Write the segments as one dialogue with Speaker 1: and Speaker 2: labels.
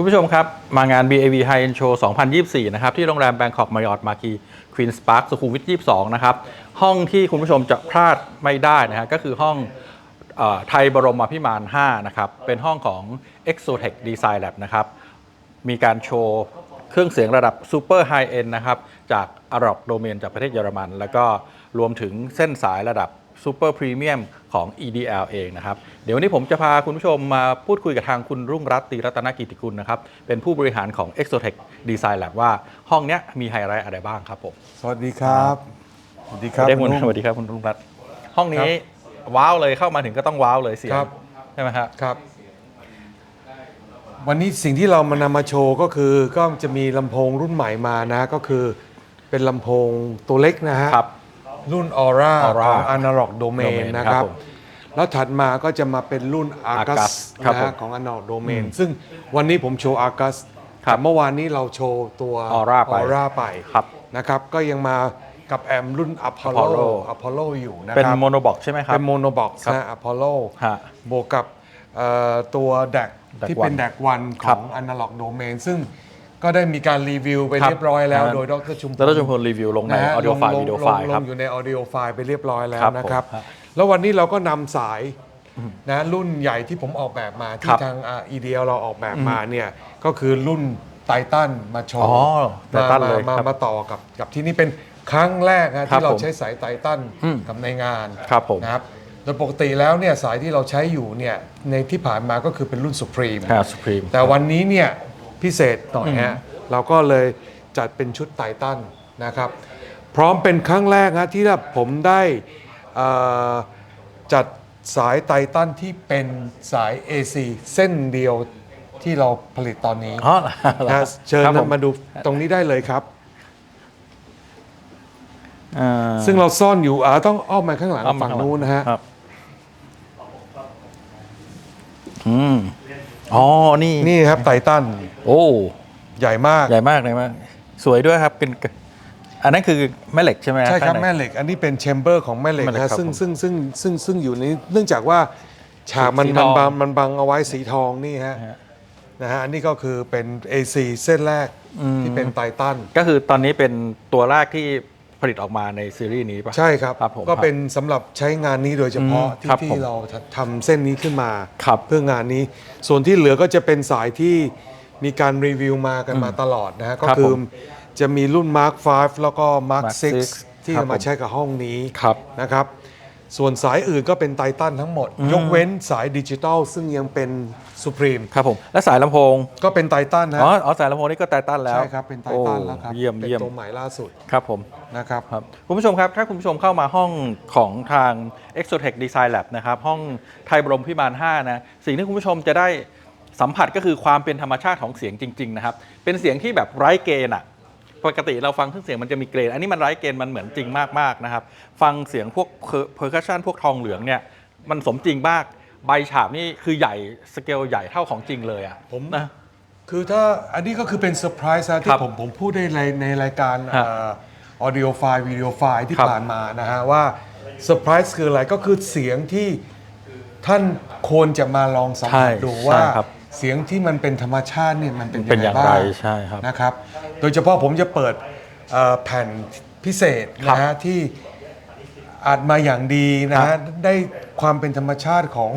Speaker 1: คุณผู้ชมครับ มางาน BAV High End Show 2024 นะครับ ที่โรงแรม Bangkok Marriott Marquis Queen's Park สุขุมวิท 22 นะครับ ห้องที่คุณผู้ชมจะพลาดไม่ได้นะฮะก็คือห้องอไทยบรมพิมาน 5 นะครับ เป็นห้องของ Exotech Design Lab นะครับ มีการโชว์เครื่องเสียงระดับซูเปอร์ไฮเอ็นนะครับ จากอารอกโดเมนจากประเทศเยอรมัน แล้วก็รวมถึงเส้นสายระดับ ซูเปอร์พรีเมียมของ EDL เองนะครับ เดี๋ยววันนี้ผมจะพาคุณผู้ชมมาพูดคุยกับทางคุณรุ่งรัตน์ตรีรัตนกิติกุลนะครับ เป็นผู้บริหารของ Exotech Design Lab ว่าห้องเนี้ยมีไฮไลท์อะไรบ้างครับผม
Speaker 2: สวัสดีครับ สวัสดีครับ
Speaker 1: ได้คุณ
Speaker 2: ณนุ่ม
Speaker 1: สวัสดีครับคุณรุ่งรัตน์ห้องนี้ว้าวเลยเข้ามาถึงก็ต้องว้าวเลยเสียง
Speaker 2: ครับ
Speaker 1: ใช่ไหมครับ
Speaker 2: ครับ วันนี้สิ่งที่เรามานำมาโชว์ก็คือก็จะมีลำโพงรุ่นใหม่มานะก็คือเป็นลำโพงตัวเล็กนะฮะ
Speaker 1: ครับ
Speaker 2: รุ่น Aura
Speaker 1: Aura
Speaker 2: ของ Analog Domain
Speaker 1: Domain
Speaker 2: นะ
Speaker 1: ค
Speaker 2: ค
Speaker 1: รั
Speaker 2: รั
Speaker 1: บบผม
Speaker 2: แล้วถัดมาก็จะมาเป็นรุ่น Argus
Speaker 1: Argus ครับ
Speaker 2: นะ
Speaker 1: ผ
Speaker 2: ฮะ
Speaker 1: ม
Speaker 2: ของ Analog Domain ซึ่งวันนี้ผมโชว์ Argus
Speaker 1: ครับ
Speaker 2: แต่เมื่อวานนี้เราโชว์ตัว
Speaker 1: Aura ไป
Speaker 2: Aura ไป
Speaker 1: ครับ
Speaker 2: นะครับก็ยังมากับแอมรุ่น Apollo
Speaker 1: Apollo
Speaker 2: Apollo อยู่นะ
Speaker 1: เป็น
Speaker 2: ครับ
Speaker 1: โมโนบ็อกใช่ไหมครับ
Speaker 2: เป็นโมโนบ็อกซ์
Speaker 1: ครับ
Speaker 2: นะ Apollo
Speaker 1: ฮะ
Speaker 2: บวกกับเอ่อตัวแดก
Speaker 1: DAC
Speaker 2: ที่เป็น
Speaker 1: One
Speaker 2: แดกวันข
Speaker 1: ครั
Speaker 2: อบง Analog Domain ซึ่ง ก็ได้มีการรีวิวไป
Speaker 1: ครับ
Speaker 2: เรียบร้อยแล้ว
Speaker 1: นะ
Speaker 2: โดยดรชุมพล
Speaker 1: แล้วเราจะพลรีวิวลงใน
Speaker 2: นะฮะ
Speaker 1: audio
Speaker 2: ลง
Speaker 1: file
Speaker 2: ลง
Speaker 1: video
Speaker 2: ลง
Speaker 1: file
Speaker 2: ล
Speaker 1: ครับ
Speaker 2: งอยู่ใน audio file ไปเรียบร้อยแล้ว
Speaker 1: ครับ
Speaker 2: นะครับ
Speaker 1: ผมฮะ
Speaker 2: แล้ววันนี้เราก็นำสายนะรุ่นใหญ่ที่ผมออกแบบมา
Speaker 1: ค
Speaker 2: ที่
Speaker 1: รับ
Speaker 2: ทางอ่า EDL เราออกแบบมาเนี่ยก็คือรุ่นไททันมาโช
Speaker 1: อ๋
Speaker 2: ว์
Speaker 1: อ Titan
Speaker 2: มา
Speaker 1: เลย
Speaker 2: มา
Speaker 1: ครับ
Speaker 2: มาต่อกับกับที่นี่เป็นครั้งแรกนะ
Speaker 1: ครับ
Speaker 2: ที่เรา
Speaker 1: ผม
Speaker 2: ใช้สายไททัน
Speaker 1: อืม
Speaker 2: กับในงาน
Speaker 1: ครับผม
Speaker 2: นะครับโดยปกติแล้วเนี่ยสายที่เราใช้อยู่เนี่ยในที่ผ่านมาก็คือเป็นรุ่น Supreme
Speaker 1: ค่ะสุพรีม
Speaker 2: แต่วันนี้เนี่ย พิเศษหน่อยฮะเราก็เลยจัดเป็นชุดไททันนะครับ พร้อมเป็นครั้งแรกฮะที่ผมได้เอ่อจัดสายไททันที่เป็นสาย AC เส้นเดียวที่เราผลิตตอนนี้
Speaker 1: อ๋อ
Speaker 2: นะเชิญ
Speaker 1: ครับผ
Speaker 2: มาดูตรงนี้ได้เลยครับ
Speaker 1: อ่า
Speaker 2: ซึ่งเราซ่อนอยู่อ่าต้องอ้อมมาข้างหลัง
Speaker 1: เอามา
Speaker 2: ฝั่งนู้นนะฮะ
Speaker 1: ครับอืม อ๋อ นี่
Speaker 2: นี่ครับไททัน
Speaker 1: โอ้
Speaker 2: ใหญ่มาก
Speaker 1: ใหญ่มากเลยมาก สวยด้วยครับ เป็น อันนั้นคือแม่เหล็กใช่ไหม
Speaker 2: ใช่ครับ
Speaker 1: ข้างใน
Speaker 2: แม่เหล็ก อันนี้เป็นแชมเบอร์ของแม่เหล็ก
Speaker 1: แม่เหล็ก
Speaker 2: นะ
Speaker 1: ครับ
Speaker 2: ซึ่ง
Speaker 1: ผม
Speaker 2: ซึ่งซึ่งซึ่งซึ่งอยู่ในเนื่องจากว่าฉากมัน
Speaker 1: สีท
Speaker 2: มัน
Speaker 1: อง
Speaker 2: บังมันบังเอาไว้สีทองนี่ฮะ
Speaker 1: ฮะ
Speaker 2: นะฮะอันนี้ก็คือเป็น AC เส้นแรกที่เป็นไททัน
Speaker 1: ก็คือตอนนี้เป็นตัวแรกที่ ผลิตออกมาในซีรีส์นี้ป่ะ
Speaker 2: ใช่ครับ
Speaker 1: ครับผม
Speaker 2: ก็เป็นสำหรับใช้งานนี้โดยเฉพาะ
Speaker 1: อืม
Speaker 2: ที่
Speaker 1: ครับผม
Speaker 2: ที่เราทำเส้นนี้ขึ้นมา
Speaker 1: ครับ
Speaker 2: เพื่องานนี้ ส่วนที่เหลือก็จะเป็นสายที่มีการรีวิวมากันมาตลอดนะฮะก็
Speaker 1: ครับ
Speaker 2: คือ
Speaker 1: ผม
Speaker 2: จะมีรุ่น Mark 5 แล้วก็ Mark
Speaker 1: Mark
Speaker 2: 6
Speaker 1: 6
Speaker 2: ที่
Speaker 1: ครับ
Speaker 2: เอามา
Speaker 1: ผม
Speaker 2: ใช้กับห้องนี้
Speaker 1: ครับ
Speaker 2: นะครับ ส่วนสายอื่นก็เป็นไททันทั้งหมด ยกเว้นสายดิจิตอลซึ่งยังเป็นสุพรีม
Speaker 1: ครับผม และสายลำโพง
Speaker 2: ก็เป็นไททันนะ
Speaker 1: อ๋ออ๋อสายลำโพงนี่ก็ไททันแล้ว
Speaker 2: ใช่ครับ เป็นไททัน
Speaker 1: โอ้
Speaker 2: แล้วครับ
Speaker 1: เยี่ยม
Speaker 2: เป็น
Speaker 1: เยี่ยม
Speaker 2: ตัวใหม่ล่าสุด
Speaker 1: ครับผม
Speaker 2: นะครับ
Speaker 1: ครับคุณผู้ชมครับ ถ้าคุณผู้ชมเข้ามาห้องของทาง Exotech Design Lab นะครับ ห้องไทยบรมพิมาน 5 นะ สิ่งที่คุณผู้ชมจะได้สัมผัสก็คือความเป็นธรรมชาติของเสียงจริง ๆ นะครับ เป็นเสียงที่แบบไร้เกณฑ์อะ ปกติเราฟังเครื่องเสียงมันจะมีเกรนอันนี้มันไร้เกณฑ์มันเหมือนจริงมากๆนะครับ ฟังเสียงพวกเพอร์คัชชันพวกทองเหลืองเนี่ยมันสมจริงมากใบฉาบนี่คือใหญ่สเกลใหญ่เท่าของจริงเลยอะ
Speaker 2: ผม
Speaker 1: นะ
Speaker 2: คือถ้าอันนี้ก็คือเป็นเซอร์ไพรส์นะ
Speaker 1: ค
Speaker 2: ที่
Speaker 1: รับ
Speaker 2: ผมผมพูดได้ในในรายการ
Speaker 1: ฮะ
Speaker 2: ออดิโอไฟล์วิดีโอไฟล์ที่
Speaker 1: ครับ
Speaker 2: ผ่านมานะฮะว่าเซอร์ไพรส์คืออะไรก็คือเสียงที่ท่านควรจะมาลองสัมผัส
Speaker 1: ใช่
Speaker 2: ดูว่า
Speaker 1: ใช่ครับ
Speaker 2: เสียงที่มันเป็นธรรมชาติเนี่ยมันเป็น
Speaker 1: เป็นอย่างไร
Speaker 2: บ้
Speaker 1: ใช่ครับ
Speaker 2: นะครับ โดยเฉพาะผมจะเปิดเอ่อแผ่นพิเศษ
Speaker 1: ครับ
Speaker 2: นะฮะที่อัดมาอย่างดีนะฮะได้ความเป็นธรรมชาติของ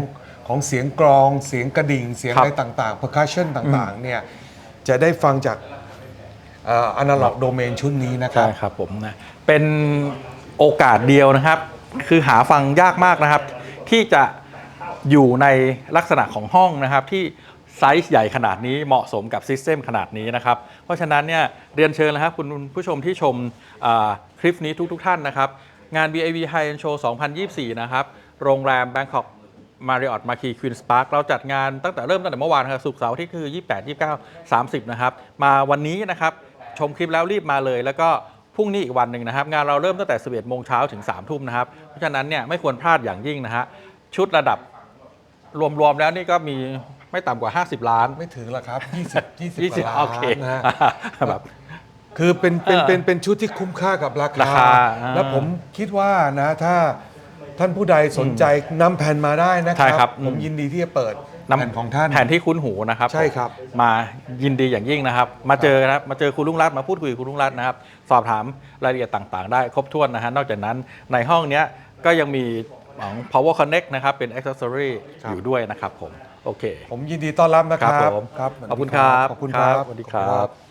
Speaker 2: ของเสียงกรอง เสียงกระดิ่ง เสียง
Speaker 1: ครับ
Speaker 2: อะไรต่างๆ percussion ต่างๆเนี่ยจะได้ฟังจากอนาล็อกโดเมนชุดนี้นะครั
Speaker 1: ใช่
Speaker 2: บ
Speaker 1: ครับผมนะเป็นโอกาสเดียวนะครับ คือหาฟังยากมากนะครับ ที่จะอยู่ในลักษณะของห้องนะครับที่ ไซส์ใหญ่ขนาดนี้เหมาะสมกับซิสเต็มขนาดนี้นะครับ เพราะฉะนั้นเนี่ยเรียนเชิญนะครับคุณผู้ชมที่ชมคลิปนี้ทุกๆทท่านนะครับ งาน BAV High End Show 2024 นะครับ โรงแรม Bangkok Marriott Marquis Queen's Park เราจัดงานตั้งแต่เริ่มตั้งแต่เมื่อวานครับศุกร์เสาร์ที่คือ 28 29 30 นะครับ มาวันนี้นะครับชมคลิปแล้วรีบมาเลย แล้วก็พรุ่งนี้อีกวันหนึ่งนะครับ งานเราเริ่มตั้งแต่ 11โมงเช้าถึง 3 ทุ่มนะครับ เพราะฉะนั้นเนี่ยไม่ควรพลาดอย่างยิ่งนะฮะชุดระดับ รวมๆแล้วนี่ก็มีไม่ต่ำกว่า 50 ล้าน
Speaker 2: ไม่ถึงละครับ20 20
Speaker 1: 20
Speaker 2: กว่า
Speaker 1: โอ
Speaker 2: ล้า
Speaker 1: เคน
Speaker 2: นะฮะ
Speaker 1: แบบ
Speaker 2: คือเป็นเป็น
Speaker 1: เออ
Speaker 2: เป็นเป็นชุดที่คุ้มค่ากับรา
Speaker 1: รา
Speaker 2: คา
Speaker 1: คาอ่า
Speaker 2: แล้วผมคิดว่านะถ้าท่านผู้ใดสนใจนำแผ่นมาได้นะค
Speaker 1: ใช่ครั
Speaker 2: รับผม
Speaker 1: อืม
Speaker 2: ยินดีที่จะเปิด
Speaker 1: นำ
Speaker 2: แผ่นของท่าน
Speaker 1: แผ่นที่คุ้นหูนะครับ
Speaker 2: ใช่ครับ
Speaker 1: มายินดีอย่างยิ่งนะครับ มาเจอนะครับมาเจอคุณลุงรัตน์มาพูดคุยกับคุณลุงรัตน์นะครับ สอบถามรายละเอียดต่างๆ ได้ครบถ้วนนะฮะนอกจากนั้นในห้องเนี้ยก็ยังมี ของ power connect นะครับ เป็น accessory อยู่ด้วยนะครับผม โอเค
Speaker 2: ผมยินดีต้อนรับนะค
Speaker 1: ครั
Speaker 2: รั
Speaker 1: บบผม
Speaker 2: ครับ
Speaker 1: ขอบคุณครับ
Speaker 2: ขอบคุณครับ
Speaker 1: สวัสดีครับ